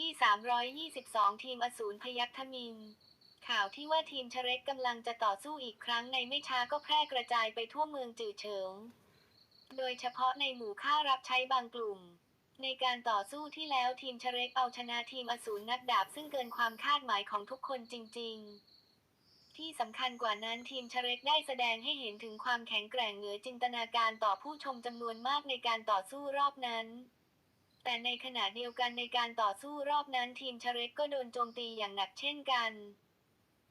ที่ 322 ทีมอสูรพยัคฆ์ทมิน ข่าวที่ว่าทีมชเร็กกำลังจะต่อสู้อีกครั้งในไม่ช้าก็แพร่กระจายไปทั่วเมืองจือเฉิง โดยเฉพาะในหมู่ข้ารับใช้บางกลุ่ม ในการต่อสู้ที่แล้วทีมชเร็กเอาชนะทีมอสูรนักดาบซึ่งเกินความคาดหมายของทุกคนจริง ๆที่สำคัญกว่านั้นทีมชเร็กได้แสดงให้เห็นถึงความแข็งแกร่งเหนือจินตนาการต่อผู้ชมจำนวนมากในการต่อสู้รอบนั้น แต่ในขณะเดียวกันในการต่อสู้รอบนั้นทีมชเรกก็โดนโจมตีอย่างหนักเช่นกัน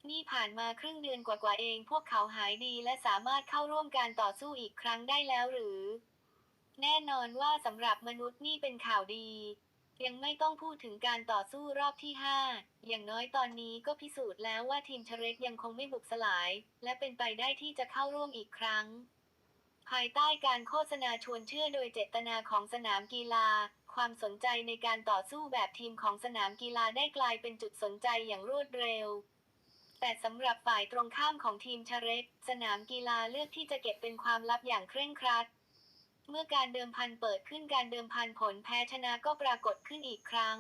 นี่ผ่านมาครึ่งเดือนกว่าๆเอง พวกเขาหายดีและสามารถเข้าร่วมการต่อสู้อีกครั้งได้แล้วหรือ แน่นอนว่าสำหรับมนุษย์นี่เป็นข่าวดี ยังไม่ต้องพูดถึงการต่อสู้รอบที่ 5 อย่างน้อยตอนนี้ก็พิสูจน์แล้วว่าทีมชเรกยังคงไม่บุกสลาย และเป็นไปได้ที่จะเข้าร่วมอีกครั้ง ภายใต้การโฆษณาชวนเชื่อโดยเจตนาของสนามกีฬา ความสนใจในการต่อสู้แบบทีมของสนามกีฬาได้กลายเป็นจุดสนใจอย่างรวดเร็ว แต่สำหรับฝ่ายตรงข้ามของทีมชเร็กสนามกีฬาเลือกที่จะเก็บเป็นความลับอย่างเคร่งครัด เมื่อการเดิมพันเปิดขึ้นการเดิมพันผลแพ้ชนะก็ปรากฏขึ้นอีกครั้ง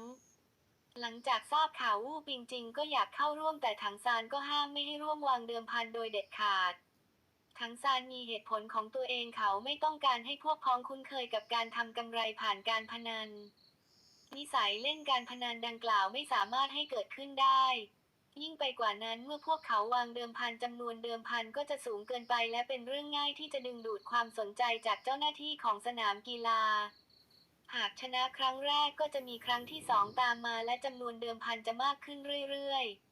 หลังจากทราบข่าววู่ปิงจิงก็อยากเข้าร่วมแต่ถังซานก็ห้ามไม่ให้ร่วมวางเดิมพันโดยเด็ดขาด ถังซานมีเหตุผลของตัวเองเขาไม่ต้องการให้พวกพ้องคุ้นเคยกับการทำกำไรผ่านการพนัน นิสัยเล่นการพนันดังกล่าวไม่สามารถให้เกิดขึ้นได้ ยิ่งไปกว่านั้นเมื่อพวกเขาวางเดิมพันจำนวนเดิมพันก็จะสูงเกินไปและเป็นเรื่องง่ายที่จะดึงดูดความสนใจจากเจ้าหน้าที่ของสนามกีฬา หากชนะครั้งแรกก็จะมีครั้งที่สองตามมาและจำนวนเดิมพันจะมากขึ้นเรื่อยๆ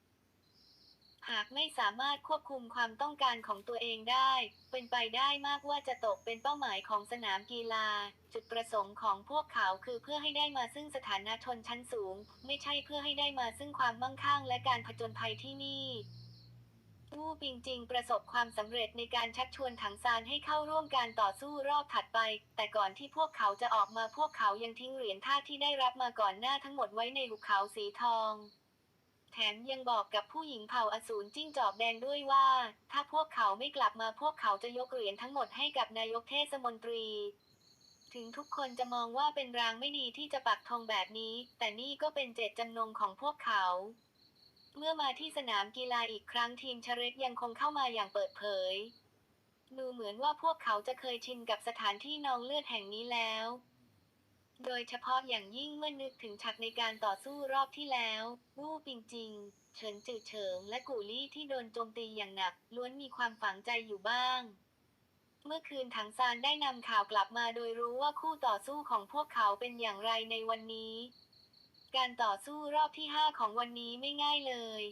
หากไม่สามารถควบคุมความต้องการของตัวเองได้ เป็นไปได้มากว่าจะตกเป็นเป้าหมายของสนามกีฬา จุดประสงค์ของพวกเขาคือเพื่อให้ได้มาซึ่งสถานะชนชั้นสูง ไม่ใช่เพื่อให้ได้มาซึ่งความมั่งคั่งและการผจญภัยที่นี่วู่ปิงจิงประสบความสำเร็จในการชักชวนถังซานให้เข้าร่วมการต่อสู้รอบถัดไป แต่ก่อนที่พวกเขาจะออกมาพวกเขายังทิ้งเหรียญท่าที่ได้รับมาก่อนหน้าทั้งหมดไว้ในหุบเขาสีทอง แถมยังบอกกับผู้หญิงเผ่าอสูรจิ้งจอกแดงด้วยว่า ถ้าพวกเขาไม่กลับมาพวกเขาจะยกเหรียญทั้งหมดให้กับนายกเทศมนตรี ถึงทุกคนจะมองว่าเป็นรางไม่ดีที่จะปักธงแบบนี้ แต่นี่ก็เป็นเจตจำนงของพวกเขา เมื่อมาที่สนามกีฬาอีกครั้งทีมชเร็กยังคงเข้ามาอย่างเปิดเผยดูเหมือนว่าพวกเขาจะเคยชินกับสถานที่นองเลือดแห่งนี้แล้ว โดยเฉพาะอย่างยิ่งเมื่อนึกถึงฉากในการต่อสู้รอบที่แล้ววู่ปิงจิง เฉินจือเฉิง และกูลี่ที่โดนโจมตีอย่างหนัก ล้วนมีความฝังใจอยู่บ้าง เมื่อคืนถังซานได้นำข่าวกลับมาโดยรู้ว่าคู่ต่อสู้ของพวกเขาเป็นอย่างไรในวันนี้ การต่อสู้รอบที่5ของวันนี้ไม่ง่ายเลย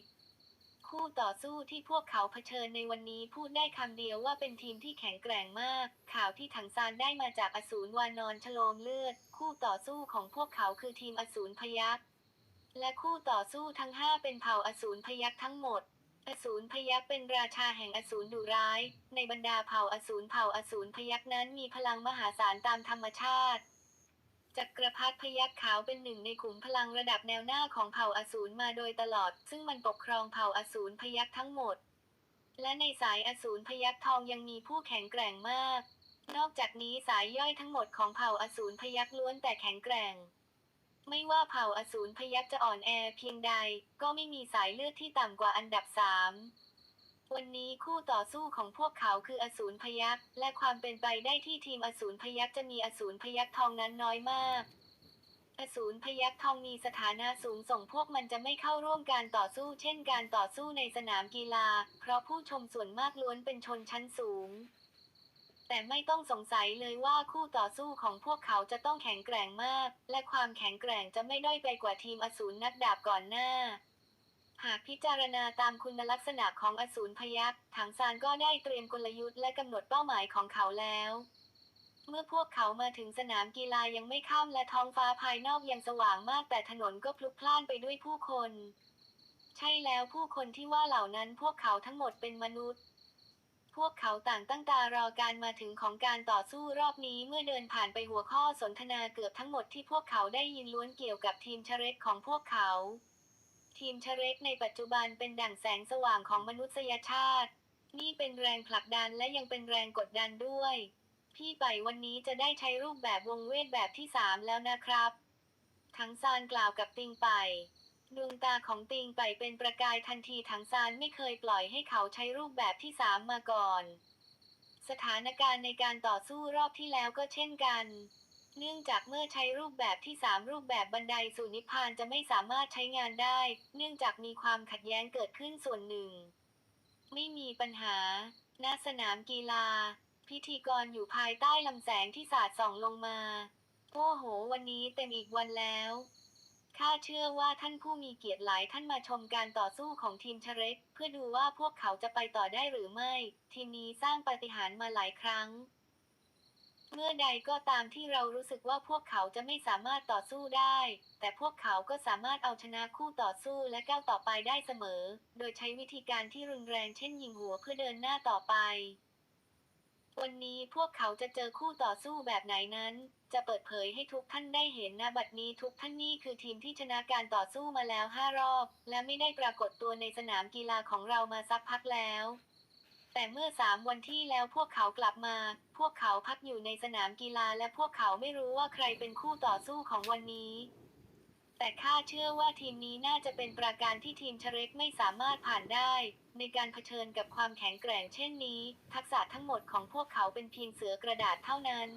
คู่ต่อสู้ที่พวกเขาเผชิญในวันนี้พูดได้คำเดียวว่าเป็นทีมที่แข็งแกร่งมาก ข่าวที่ถังซานได้มาจากอสูรวานอนชโลมเลือด คู่ต่อสู้ของพวกเขาคือทีมอสูรพยัคฆ์และคู่ต่อสู้ทั้ง 5 เป็นเผ่าอสูรพยัคฆ์ทั้งหมด อสูรพยัคฆ์เป็นราชาแห่งอสูรดุร้าย ในบรรดาเผ่าอสูรเผ่าอสูรพยัคฆ์นั้นมีพลังมหาศาลตามธรรมชาติ จักรพรรดิพยัคฆ์ขาวเป็นหนึ่งในขุมพลังระดับแนวหน้าของเผ่าอสูรมาโดยตลอด ซึ่งมันปกครองเผ่าอสูรพยัคฆ์ทั้งหมด และในสายอสูรพยัคฆ์ทองยังมีผู้แข็งแกร่งมาก นอกจากนี้สายย่อยทั้งหมดของเผ่าอสูรพยัคฆ์ล้วนแต่แข็งแกร่ง ไม่ว่าเผ่าอสูรพยัคฆ์จะอ่อนแอเพียงใด ก็ไม่มีสายเลือดที่ต่ำกว่าอันดับสาม วันนี้คู่ต่อสู้ของพวกเขาคืออสูรพยัคฆ์และความเป็นไปได้ที่ทีมอสูรพยัคฆ์จะมีอสูรพยัคฆ์ทองนั้นน้อยมาก อสูรพยัคฆ์ทองมีสถานะสูงส่งพวกมันจะไม่เข้าร่วมการต่อสู้ เช่นการต่อสู้ในสนามกีฬา เพราะผู้ชมส่วนมากล้วนเป็นชนชั้นสูง แต่ไม่ต้องสงสัยเลยว่าคู่ต่อสู้ของพวกเขาจะต้องแข็งแกร่งมาก และความแข็งแกร่งจะไม่ด้อยไปกว่าทีมอสูรนักดาบก่อนหน้า หากพิจารณาตามคุณลักษณะของอสูรพยัคฆ์ถังซานก็ได้เตรียมกลยุทธ์และกำหนดเป้าหมายของเขาแล้ว เมื่อพวกเขามาถึงสนามกีฬายังไม่ค่ำและท้องฟ้าภายนอกยังสว่างมากแต่ถนนก็พลุกพล่านไปด้วยผู้คน ใช่แล้วผู้คนที่ว่าเหล่านั้นพวกเขาทั้งหมดเป็นมนุษย์พวกเขาต่างตั้งตารอการมาถึงของการต่อสู้รอบนี้เมื่อเดินผ่านไปหัวข้อสนทนาเกือบทั้งหมดที่พวกเขาได้ยินล้วนเกี่ยวกับทีมชเร็กของพวกเขา ทีมชเร็กในปัจจุบันเป็นดั่งแสงสว่างของมนุษยชาติ นี่เป็นแรงผลักดันและยังเป็นแรงกดดันด้วย พี่ไปวันนี้จะได้ใช้รูปแบบวงเวทแบบที่สามแล้วนะครับถังซานกล่าวกับติงไปดวงตาของติงไปเป็นประกายทันทีถังซานไม่เคยปล่อยให้เขาใช้รูปแบบที่สามมาก่อน สถานการณ์ในการต่อสู้รอบที่แล้วก็เช่นกัน เนื่องจากเมื่อใช้รูปแบบที่สามรูปแบบบันไดสู่นิพพานจะไม่สามารถใช้งานได้ เนื่องจากมีความขัดแย้งเกิดขึ้นส่วนหนึ่ง ไม่มีปัญหา ณ สนามกีฬา พิธีกรอยู่ภายใต้ลำแสงที่สาดส่องลงมา โอ้โห วันนี้เต็มอีกวันแล้วข้าเชื่อว่าท่านผู้มีเกียรติหลายท่านมาชมการต่อสู้ของทีมเชเรกเพื่อดูว่าพวกเขาจะไปต่อได้หรือไม่ ทีมนี้สร้างปาฏิหาริย์มาหลายครั้ง เมื่อใดก็ตามที่เรารู้สึกว่าพวกเขาจะไม่สามารถต่อสู้ได้ แต่พวกเขาก็สามารถเอาชนะคู่ต่อสู้และก้าวต่อไปได้เสมอ โดยใช้วิธีการที่รุนแรงเช่นยิงหัวเพื่อเดินหน้าต่อไป วันนี้พวกเขาจะเจอคู่ต่อสู้แบบไหนนั้น จะเปิดเผยให้ทุกท่านได้เห็นนะบัดนี้ทุกท่านนี่คือทีมที่ชนะการต่อสู้มาแล้วห้ารอบ และไม่ได้ปรากฏตัวในสนามกีฬาของเรามาสักพักแล้ว แต่เมื่อสามวันที่แล้วพวกเขากลับมา พวกเขาพักอยู่ในสนามกีฬาและพวกเขาไม่รู้ว่าใครเป็นคู่ต่อสู้ของวันนี้ แต่ข้าเชื่อว่าทีมนี้น่าจะเป็นประการที่ทีมเชเรกไม่สามารถผ่านได้ ในการเผชิญกับความแข็งแกร่งเช่นนี้ ทักษะทั้งหมดของพวกเขาเป็นเพียงเสือกระดาษเท่านั้น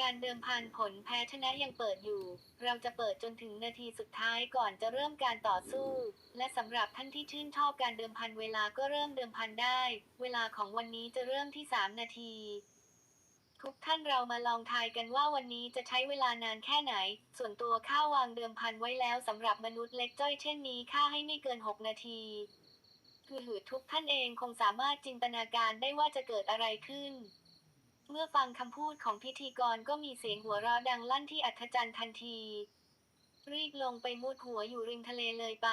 การเดิมพันผลแพ้ชนะยังเปิดอยู่ เราจะเปิดจนถึงนาทีสุดท้ายก่อนจะเริ่มการต่อสู้ และสำหรับท่านที่ชื่นชอบการเดิมพันเวลาก็เริ่มเดิมพันได้ เวลาของวันนี้จะเริ่มที่ 3 นาที ทุกท่านเรามาลองทายกันว่าวันนี้จะใช้เวลานานแค่ไหน ส่วนตัวข้าวางเดิมพันไว้แล้วสำหรับมนุษย์เล็กจ้อยเช่นนี้ค่าให้ไม่เกิน 6 นาทีคือหือทุกท่านเองคงสามารถจินตนาการได้ว่าจะเกิดอะไรขึ้น เมื่อฟังคำพูดของพิธีกรก็มีเสียงหัวเราะดังลั่นที่อัศจรรย์ทันที รีบลงไปมุดหัวอยู่ริมทะเลเลยไป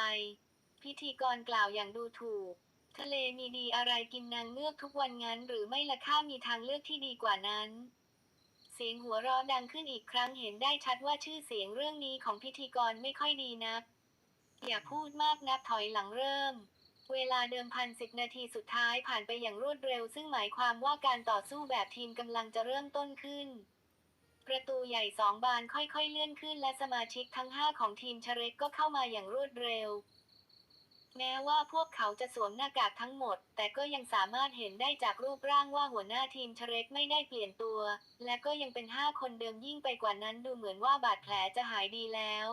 พิธีกรกล่าวอย่างดูถูก ทะเลมีดีอะไรกินนางเงือกทุกวันงั้น หรือไม่ละข้ามีทางเลือกที่ดีกว่านั้นเสียงหัวเราะดังขึ้นอีกครั้งเห็นได้ชัดว่าชื่อเสียงเรื่องนี้ของพิธีกรไม่ค่อยดีนัก อย่าพูดมากนับถอยหลังเริ่ม เวลาเดิมพันสิบนาทีสุดท้ายผ่านไปอย่างรวดเร็ว ซึ่งหมายความว่าการต่อสู้แบบทีมกำลังจะเริ่มต้นขึ้น ประตูใหญ่สองบานค่อยๆเลื่อนขึ้นและสมาชิกทั้งห้าของทีมเชเรกก็เข้ามาอย่างรวดเร็ว แม้ว่าพวกเขาจะสวมหน้ากากทั้งหมด แต่ก็ยังสามารถเห็นได้จากรูปร่างว่าหัวหน้าทีมเชเรกไม่ได้เปลี่ยนตัว และก็ยังเป็นห้าคนเดิมยิ่งไปกว่านั้นดูเหมือนว่าบาดแผลจะหายดีแล้ว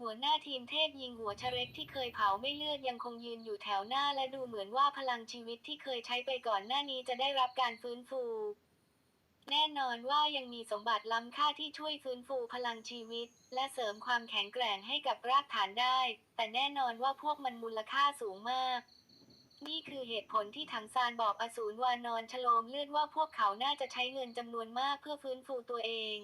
หัวหน้าทีมเทพยิงหัวเชเรกที่เคยเผาไม่เลือดยังคงยืนอยู่แถวหน้าและดูเหมือนว่าพลังชีวิตที่เคยใช้ไปก่อนหน้านี้จะได้รับการฟื้นฟู แน่นอนว่ายังมีสมบัติล้ำค่าที่ช่วยฟื้นฟูพลังชีวิต และเสริมความแข็งแกร่งให้กับรากฐานได้ แต่แน่นอนว่าพวกมันมูลค่าสูงมาก นี่คือเหตุผลที่ถังซานบอกอสูรวานอนชโลมเลือดว่าพวกเขาน่าจะใช้เงินจำนวนมากเพื่อฟื้นฟูตัวเอง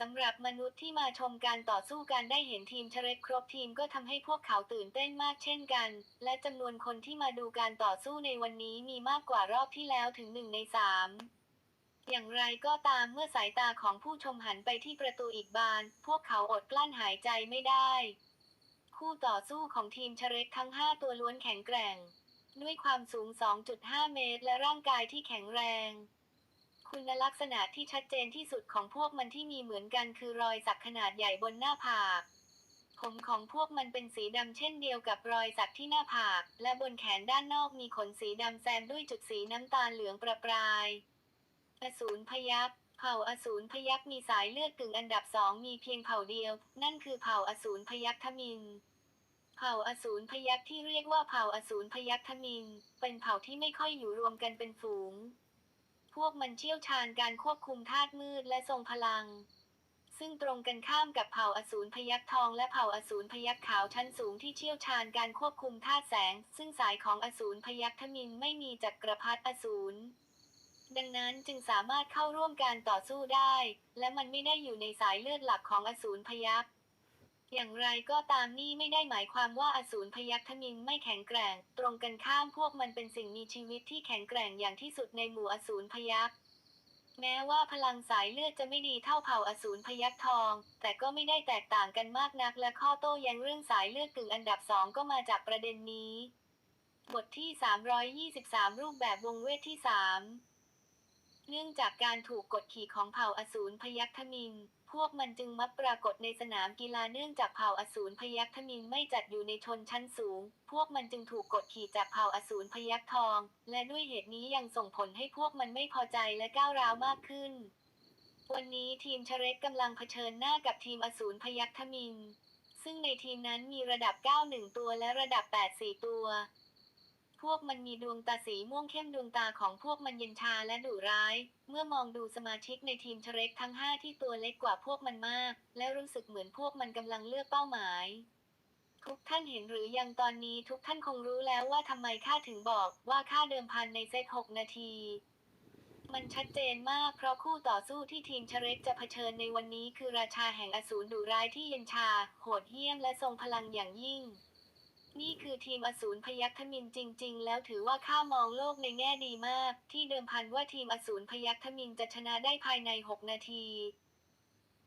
สำหรับมนุษย์ที่มาชมการต่อสู้การได้เห็นทีมเชเรกครบทีมก็ทำให้พวกเขาตื่นเต้นมากเช่นกัน และจำนวนคนที่มาดูการต่อสู้ในวันนี้มีมากกว่ารอบที่แล้วถึงหนึ่งในสามอย่างไรก็ตามเมื่อสายตาของผู้ชมหันไปที่ประตูอีกบาน พวกเขาอดกลั้นหายใจไม่ได้ คู่ต่อสู้ของทีมเชเรกทั้ง 5 ตัวล้วนแข็งแกร่ง ด้วยความสูง 2.5 เมตร และร่างกายที่แข็งแรง คุณลักษณะที่ชัดเจนที่สุดของพวกมันที่มีเหมือนกันคือรอยสักขนาดใหญ่บนหน้าผาก ผมของพวกมันเป็นสีดำเช่นเดียวกับรอยสักที่หน้าผาก และบนแขนด้านนอกมีขนสีดำแซมด้วยจุดสีน้ำตาลเหลืองประปราย อสูรพยัคฆ์เผ่าอสูรพยัคฆ์มีสายเลือดกึ่งอันดับสองมีเพียงเผ่าเดียว นั่นคือเผ่าอสูรพยัคฆ์ทมิน เผ่าอสูรพยัคฆ์ที่เรียกว่าเผ่าอสูรพยัคฆ์ทมิน เป็นเผ่าที่ไม่ค่อยอยู่รวมกันเป็นฝูง พวกมันเชี่ยวชาญการควบคุมธาตุมืดและทรงพลัง ซึ่งตรงกันข้ามกับเผ่าอสูรพยัคฆ์ทองและเผ่าอสูรพยัคฆ์ขาวชั้นสูงที่เชี่ยวชาญการควบคุมธาตุแสง ซึ่งสายของอสูรพยัคฆ์ทมินไม่มีจักรพรรดิอสูรดังนั้นจึงสามารถเข้าร่วมการต่อสู้ได้ และมันไม่ได้อยู่ในสายเลือดหลักของอสูรพยัคฆ์ อย่างไรก็ตามนี่ไม่ได้หมายความว่าอสูรพยัคฆ์ทมินไม่แข็งแกร่ง ตรงกันข้ามพวกมันเป็นสิ่งมีชีวิตที่แข็งแกร่งอย่างที่สุดในหมู่อสูรพยัคฆ์แม้ว่าพลังสายเลือดจะไม่ดีเท่าเผ่าอสูรพยัคฆ์ทอง แต่ก็ไม่ได้แตกต่างกันมากนักและข้อโต้แย้งเรื่องสายเลือดกึ่งอันดับสองก็มาจากประเด็นนี้ บทที่ 323 รูปแบบวงเวทที่ 3 เนื่องจากการถูกกดขี่ของเผ่าอสูรพยัคฆ์ทมิน พวกมันจึงมักปรากฏในสนามกีฬาเนื่องจากเผ่าอสูรพยัคฆ์ทมินไม่จัดอยู่ในชนชั้นสูง พวกมันจึงถูกกดขี่จากเผ่าอสูรพยัคฆ์ทอง และด้วยเหตุนี้ยังส่งผลให้พวกมันไม่พอใจและก้าวร้าวมากขึ้น วันนี้ทีมชเรกกำลังเผชิญหน้ากับทีมอสูรพยัคฆ์ทมิน ซึ่งในทีมนั้นมีระดับ 9 1 ตัวและระดับ 8 4 ตัว พวกมันมีดวงตาสีม่วงเข้มดวงตาของพวกมันเย็นชาและดุร้าย เมื่อมองดูสมาชิกในทีมเชเร็กทั้ง5ที่ตัวเล็กกว่าพวกมันมาก และรู้สึกเหมือนพวกมันกำลังเลือกเป้าหมายทุกท่านเห็นหรือยังตอนนี้ทุกท่านคงรู้แล้วว่าทำไมข้าถึงบอกว่าค่าเดิมพันในเซต 6 นาที มันชัดเจนมากเพราะคู่ต่อสู้ที่ทีมเชเร็กจะเผชิญในวันนี้คือราชาแห่งอสูรดุร้ายที่เย็นชา โหดเหี้ยมและทรงพลังอย่างยิ่ง นี่คือทีมอสูรพยัคฆ์ทมินจริง ๆ แล้วถือว่าข้ามองโลกในแง่ดีมาก ที่เดิมพันว่าทีมอสูรพยัคฆ์ทมินจะชนะได้ภายใน 6 นาที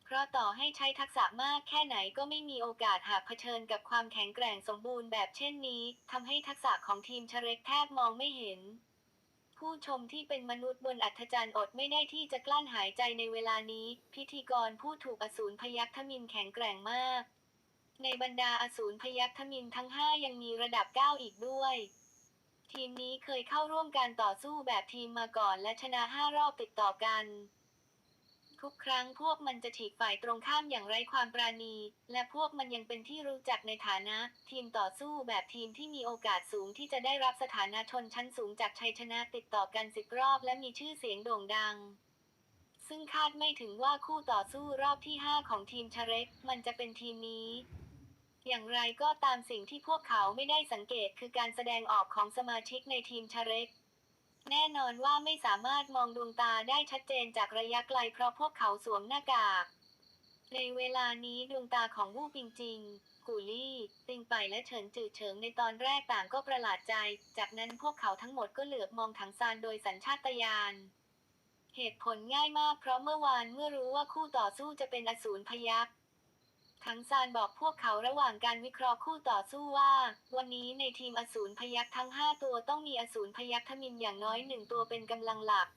เพราะต่อให้ใช้ทักษะมากแค่ไหนก็ไม่มีโอกาสหากเผชิญกับความแข็งแกร่งสมบูรณ์แบบเช่นนี้ทำให้ทักษะของทีมเชเร็กแทบมองไม่เห็น ผู้ชมที่เป็นมนุษย์บนอัธจันทร์อดไม่ได้ที่จะกลั้นหายใจในเวลานี้ พิธีกรผู้ถูกอสูรพยัคฆ์ทมินแข็งแกร่งมาก ในบรรดาอสูรพยัคฆ์มินทั้ง 5 ยังมีระดับ 9 อีกด้วย ทีมนี้เคยเข้าร่วมการต่อสู้แบบทีมมาก่อนและชนะ 5 รอบติดต่อกัน ทุกครั้งพวกมันจะถีบฝ่ายตรงข้ามอย่างไร้ความปราณี และพวกมันยังเป็นที่รู้จักในฐานะ ทีมต่อสู้แบบทีมที่มีโอกาสสูงที่จะได้รับสถานะชนชั้นสูงจากชัยชนะติดต่อกันสิบรอบ และมีชื่อเสียงโด่งดังซึ่งคาดไม่ถึงว่าคู่ต่อสู้รอบที่ 5 ของทีมชเร็กมันจะเป็นทีมนี้ อย่างไรก็ตามสิ่งที่พวกเขาไม่ได้สังเกตคือการแสดงออกของสมาชิกในทีมชาเร็กแน่นอนว่าไม่สามารถมองดวงตาได้ชัดเจนจากระยะไกลเพราะพวกเขาสวมหน้ากาก ในเวลานี้ดวงตาของวูปิงจิง กูลี่ ติงไปและเฉินจือเฉิงในตอนแรกต่างก็ประหลาดใจ จากนั้นพวกเขาทั้งหมดก็เหลือบมองถังซานโดยสัญชาตญาณ เหตุผลง่ายมากเพราะเมื่อวานเมื่อรู้ว่าคู่ต่อสู้จะเป็นอสูรพยักษ ถังซานบอกพวกเขาระหว่างการวิเคราะห์คู่ต่อสู้ว่า วันนี้ในทีมอสูรพยัคฆ์ทั้ง 5 ตัวต้องมีอสูรพยัคฆ์ทมินอย่างน้อยหนึ่งตัวเป็นกำลังหลัก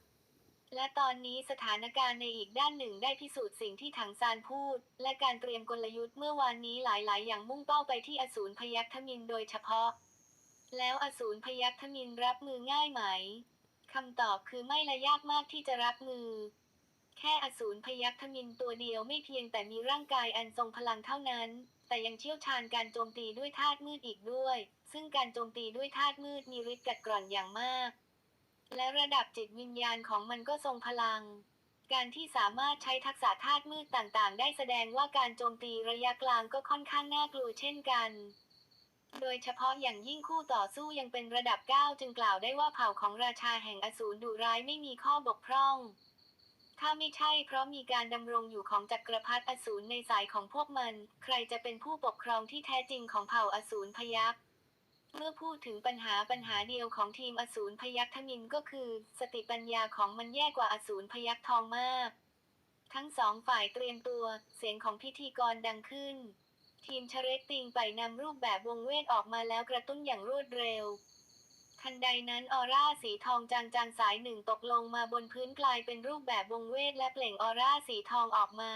และตอนนี้สถานการณ์ในอีกด้านหนึ่งได้พิสูจน์สิ่งที่ถังซานพูด และการเตรียมกลยุทธ์เมื่อวานนี้หลาย ๆ อย่างมุ่งเป้าไปที่อสูรพยัคฆ์ทมินโดยเฉพาะ แล้วอสูรพยัคฆ์ทมินรับมือง่ายไหมคำตอบคือไม่และยากมากที่จะรับมือ แค่อสูรพยัคฆ์ทมินตัวเดียวไม่เพียงแต่มีร่างกายอันทรงพลังเท่านั้น แต่ยังเชี่ยวชาญการโจมตีด้วยธาตุมืดอีกด้วย ซึ่งการโจมตีด้วยธาตุมืดมีฤทธิ์กัดกร่อนอย่างมาก และระดับจิตวิญญาณของมันก็ทรงพลัง การที่สามารถใช้ทักษะธาตุมืดต่างๆ ได้แสดงว่าการโจมตีระยะกลางก็ค่อนข้างน่ากลัวเช่นกัน โดยเฉพาะอย่างยิ่งคู่ต่อสู้ยังเป็นระดับ 9 จึงกล่าวได้ว่าเผ่าของราชาแห่งอสูรดุร้ายไม่มีข้อบกพร่อง ถ้าไม่ใช่เพราะมีการดำรงอยู่ของจักรพรรดิอสูรในสายของพวกมัน ใครจะเป็นผู้ปกครองที่แท้จริงของเผ่าอสูรพยัคฆ์เมื่อพูดถึงปัญหาปัญหาเดียวของทีมอสูรพยัคฆ์ทมินก็คือ สติปัญญาของมันแย่กว่าอสูรพยัคฆ์ทองมาก ทั้งสองฝ่ายเตรียมตัว เสียงของพิธีกรดังขึ้น ทีมชเรตติงไปนำรูปแบบวงเวทออกมาแล้วกระตุ้นอย่างรวดเร็ว ทันใดนั้นออร่าสีทองจางๆสายหนึ่งตกลงมาบนพื้นกลายเป็นรูปแบบวงเวทและเปล่งออร่าสีทองออกมา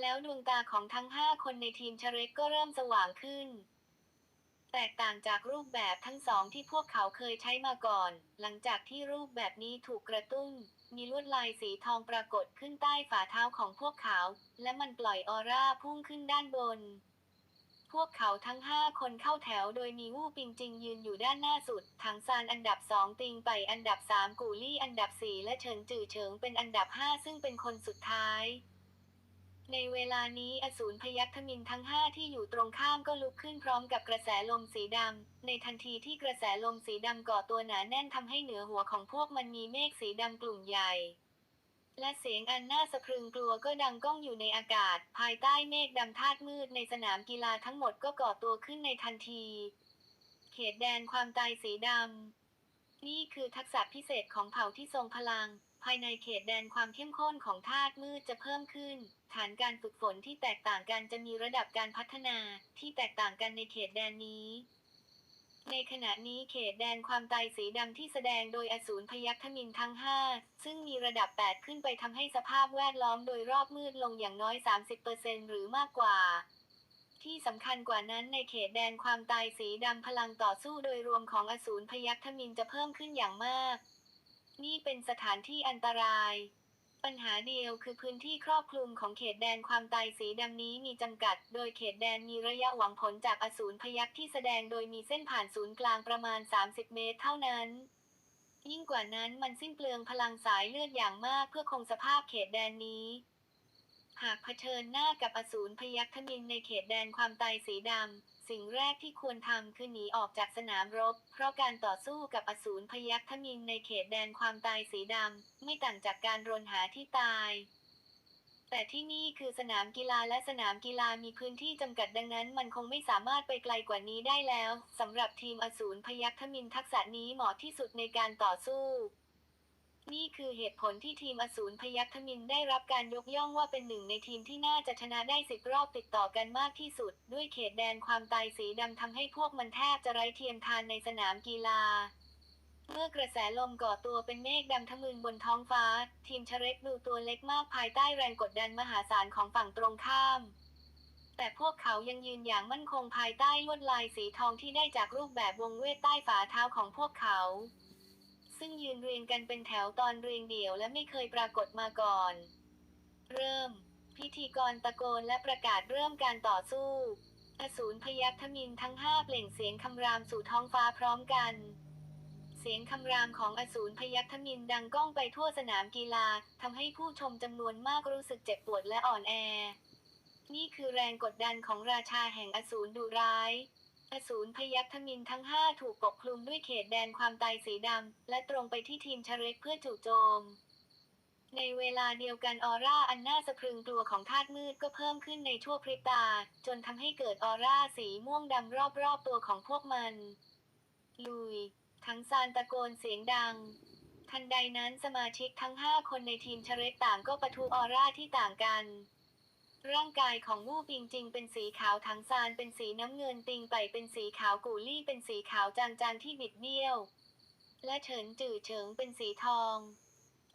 แล้วดวงตาของทั้งห้าคนในทีมชเร็กก็เริ่มสว่างขึ้น แตกต่างจากรูปแบบทั้งสองที่พวกเขาเคยใช้มาก่อน หลังจากที่รูปแบบนี้ถูกกระตุ้น มีลวดลายสีทองปรากฏขึ้นใต้ฝ่าเท้าของพวกเขา และมันปล่อยออร่าพุ่งขึ้นด้านบน พวกเขาทั้งห้าคนเข้าแถวโดยมีวู่ปิงจิงยืนอยู่ด้านหน้าสุด ถังซานอันดับสองติงไปอันดับสามกูลี่อันดับสี่และเฉินจือเฉิงเป็นอันดับห้าซึ่งเป็นคนสุดท้าย ในเวลานี้อสูรพยัคฆ์มินทั้งห้าที่อยู่ตรงข้ามก็ลุกขึ้นพร้อมกับกระแสลมสีดำ ในทันทีที่กระแสลมสีดำก่อตัวหนาแน่นทำให้เหนือหัวของพวกมันมีเมฆสีดำกลุ่มใหญ่ และเสียงอันน่าสะพรึงกลัวก็ดังก้องอยู่ในอากาศ ภายใต้เมฆดำธาตุมืดในสนามกีฬาทั้งหมดก็ก่อตัวขึ้นในทันที เขตแดนความตายสีดำ นี่คือทักษะพิเศษของเผ่าที่ทรงพลัง ภายในเขตแดนความเข้มข้นของธาตุมืดจะเพิ่มขึ้น ฐานการฝึกฝนที่แตกต่างกันจะมีระดับการพัฒนาที่แตกต่างกันในเขตแดนนี้ ในขณะนี้เขตแดนความตายสีดำที่แสดงโดยอสูรพยัคฆมินทั้ง 5 ซึ่งมีระดับ 8 ขึ้นไปทำให้สภาพแวดล้อมโดยรอบมืดลงอย่างน้อย 30%หรือมากกว่า ที่สำคัญกว่านั้นในเขตแดนความตายสีดำพลังต่อสู้โดยรวมของอสูรพยัคฆมินจะเพิ่มขึ้นอย่างมาก นี่เป็นสถานที่อันตราย ปัญหาเดียวคือพื้นที่ครอบคลุมของเขตแดนความตายสีดำนี้มีจำกัด โดยเขตแดนมีระยะหวังผลจากอสูรพยัคฆ์ที่แสดงโดยมีเส้นผ่านศูนย์กลางประมาณ 30 เมตรเท่านั้น ยิ่งกว่านั้นมันสิ้นเปลืองพลังสายเลือดอย่างมากเพื่อคงสภาพเขตแดนนี้ หากเผชิญหน้ากับอสูรพยัคฆมินในเขตแดนความตายสีดำ สิ่งแรกที่ควรทำคือหนีออกจากสนามรบ เพราะการต่อสู้กับอสูรพยัคฆ์มินในเขตแดนความตายสีดำ ไม่ต่างจากการรนหาที่ตาย แต่ที่นี่คือสนามกีฬาและสนามกีฬามีพื้นที่จำกัดดังนั้น มันคงไม่สามารถไปไกลกว่านี้ได้แล้วสำหรับทีมอสูรพยัคฆ์มินทักษะนี้เหมาะที่สุดในการต่อสู้ นี่คือเหตุผลที่ทีมอสูรพยัคฆมินได้รับการยกย่องว่าเป็นหนึ่งในทีมที่น่าจะชนะได้สิบรอบติดต่อกันมากที่สุด ด้วยเขตแดนความตายสีดำทำให้พวกมันแทบจะไร้เทียมทานในสนามกีฬา เมื่อกระแสลมก่อตัวเป็นเมฆดำทะมึนบนท้องฟ้า ทีมชเร็กดูตัวเล็กมากภายใต้แรงกดดันมหาศาลของฝั่งตรงข้ามแต่พวกเขายังยืนอย่างมั่นคงภายใต้ลวดลายสีทองที่ได้จากรูปแบบวงเวทใต้ฝ่าเท้าของพวกเขา ซึ่งยืนเรียงกันเป็นแถวตอนเรียงเดี่ยวและไม่เคยปรากฏมาก่อน เริ่ม พิธีกรตะโกนและประกาศเริ่มการต่อสู้อสูรพยัคฆ์มินทั้งห้าเปล่งเสียงคำรามสู่ท้องฟ้าพร้อมกัน เสียงคำรามของอสูรพยัคฆ์มินดังก้องไปทั่วสนามกีฬาทำให้ผู้ชมจำนวนมากรู้สึกเจ็บปวดและอ่อนแอ นี่คือแรงกดดันของราชาแห่งอสูรดุร้าย อสูรพยัคฆมินทั้งห้าถูกปกคลุมด้วยเขตแดนความตายสีดำ และตรงไปที่ทีมชเร็กเพื่อจู่โจม ในเวลาเดียวกันออร่าอันน่าสะพรึงกลัวของธาตุมืดก็เพิ่มขึ้นในชั่วพริบตา จนทำให้เกิดออร่าสีม่วงดำรอบๆตัวของพวกมัน ลุย ทั้งซานตะโกนเสียงดังทันใดนั้นสมาชิกทั้งห้าคนในทีมชเร็กต่างก็ปะทุออร่าที่ต่างกัน ร่างกายของมู่ปิงจิงเป็นสีขาวทั้งซานเป็นสีน้ำเงินติงไปเป็นสีขาวกูลี่เป็นสีขาวจางๆที่บิดเบี้ยว และเฉินจื่อเฉิงเป็นสีทอง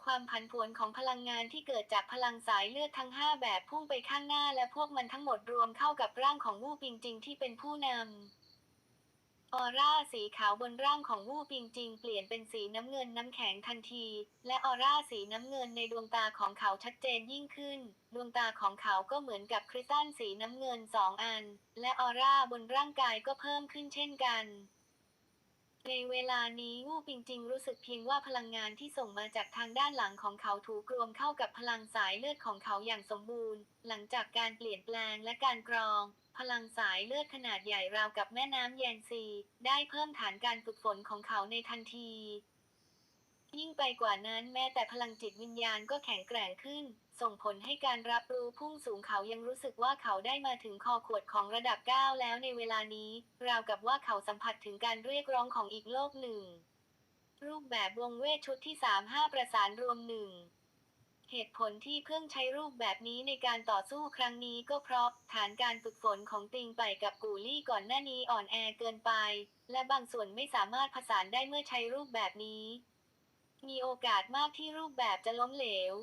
ความผันผวนของพลังงานที่เกิดจากพลังสายเลือดทั้ง5แบบพุ่งไปข้างหน้าและพวกมันทั้งหมดรวมเข้ากับร่างของมู่ปิงจิงที่เป็นผู้นำ ออร่าสีขาวบนร่างของวู่ปิงจิงเปลี่ยนเป็นสีน้ำเงินน้ำแข็งทันที และออร่าสีน้ำเงินในดวงตาของเขาชัดเจนยิ่งขึ้น ดวงตาของเขาก็เหมือนกับคริสตัลสีน้ำเงินสองอัน และออร่าบนร่างกายก็เพิ่มขึ้นเช่นกัน ในเวลานี้วู่ปิงจิงรู้สึกเพียงว่าพลังงานที่ส่งมาจากทางด้านหลังของเขาถูกรวมเข้ากับพลังสายเลือดของเขาอย่างสมบูรณ์ หลังจากการเปลี่ยนแปลงและการกรอง พลังสายเลือดขนาดใหญ่ราวกับแม่น้ำแยนซี ได้เพิ่มฐานการฝึกฝนของเขาในทันที ยิ่งไปกว่านั้นแม้แต่พลังจิตวิญญาณก็แข็งแกร่งขึ้น ส่งผลให้การรับรู้พุ่งสูงเขายังรู้สึกว่าเขาได้มาถึงคอขวดของระดับ 9 แล้วในเวลานี้ ราวกับว่าเขาสัมผัสถึงการเรียกร้องของอีกโลกหนึ่ง รูปแบบวงเวทชุดที่3 5ประสานรวมหนึ่ง เหตุผลที่เพิ่งใช้รูปแบบนี้ในการต่อสู้ครั้งนี้ก็เพราะฐานการฝึกฝนของติงไปกับกูลี่ก่อนหน้านี้อ่อนแอเกินไป และบางส่วนไม่สามารถผสานได้เมื่อใช้รูปแบบนี้ มีโอกาสมากที่รูปแบบจะล้มเหลว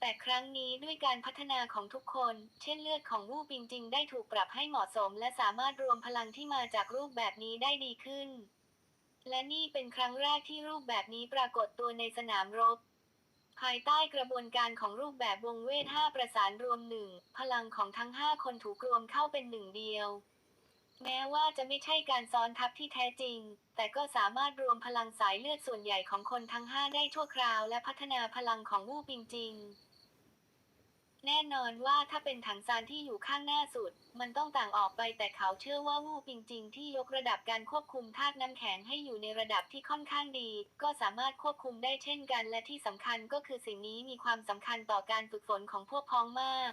แต่ครั้งนี้ด้วยการพัฒนาของทุกคน เช่นเลือดของวู่ปิงจิงได้ถูกปรับให้เหมาะสม และสามารถรวมพลังที่มาจากรูปแบบนี้ได้ดีขึ้น และนี่เป็นครั้งแรกที่รูปแบบนี้ปรากฏตัวในสนามรบ ภายใต้กระบวนการของรูปแบบวงเวท5ประสานรวมหนึ่งพลังของทั้ง5คนถูกรวมเข้าเป็นหนึ่งเดียว แม้ว่าจะไม่ใช่การซ้อนทับที่แท้จริง แต่ก็สามารถรวมพลังสายเลือดส่วนใหญ่ของคนทั้ง5ได้ชั่วคราว และพัฒนาพลังของวู่ปิงจิง แน่นอนว่าถ้าเป็นถังซานที่อยู่ข้างหน้าสุด มันต้องต่างออกไปแต่เขาเชื่อว่าวู่ปิงจิงที่ยกระดับการควบคุมธาตุน้ำแข็งให้อยู่ในระดับที่ค่อนข้างดี ก็สามารถควบคุมได้เช่นกัน และที่สำคัญก็คือสิ่งนี้มีความสำคัญต่อการฝึกฝนของพวกพ้องมาก